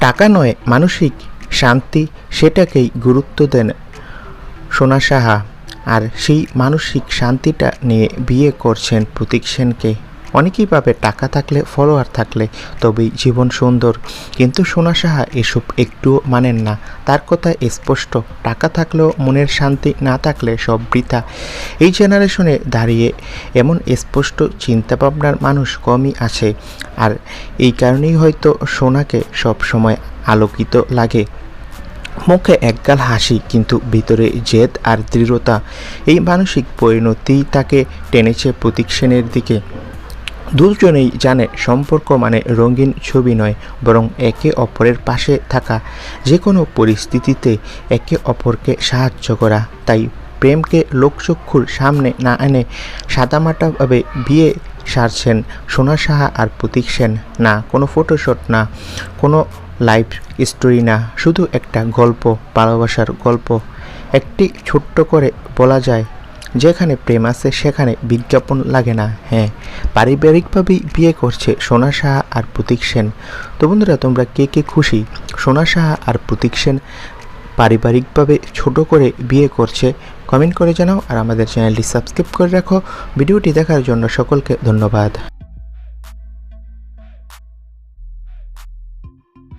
টাকা নয়, মানসিক শান্তি সেটাকেই গুরুত্ব দেন সোনা সাহা। আর সেই মানসিক শান্তিটা নিয়ে বিয়ে করছেন প্রতীক সেনকে। অনেকেই ভাবে টাকা থাকলে ফলোয়ার থাকলে তবেই জীবন সুন্দর। কিন্তু সোনা সাহা এসব একটুও মানেন না। তার কথা স্পষ্ট, টাকা থাকলেও মনের শান্তি না থাকলে সব বৃথা। এই জেনারেশনে দাঁড়িয়ে এমন স্পষ্ট চিন্তাভাবনার মানুষ কমই আছে। আর এই কারণেই হয়তো সোনাকে সব সময় আলোকিত লাগে। মুখে একগাল হাসি, কিন্তু ভিতরে জেদ আর দৃঢ়তা। এই মানসিক পরিণতিই তাকে টেনেছে প্রতীক সেনের দিকে। দুজনেই জানে সম্পর্ক মানে রঙিন ছবি নয়, বরং একে অপরের পাশে থাকা। যে কোনো পরিস্থিতিতে একে অপরকে সাহায্য করা। তাই প্রেমকে লোকচক্ষুর সামনে না এনে সাদামাটাভাবে বিয়ে সারছেন সোনা সাহা আর প্রতীক সেন। না, কোনো ফটোশট না, কোনো লাইভ স্টোরি না, শুধু একটা গল্প, ভালোবাসার গল্প। একটি ছোট্ট করে বলা যায় যেখানে প্রেম আছে, সেখানে বিজ্ঞাপন লাগে না। হ্যাঁ পারিবারিকভাবেই বিয়ে করছে সোনা সাহা আর প্রতীক সেন। তো বন্ধুরা, তোমরা কে কে খুশি? সোনা সাহা আর প্রতীক সেন পারিবারিকভাবে ছোট করে বিয়ে করছে কমেন্ট করে জানাও আর আমাদের চ্যানেলটি সাবস্ক্রাইব করে রাখো। ভিডিওটি দেখার জন্য সকলকে ধন্যবাদ।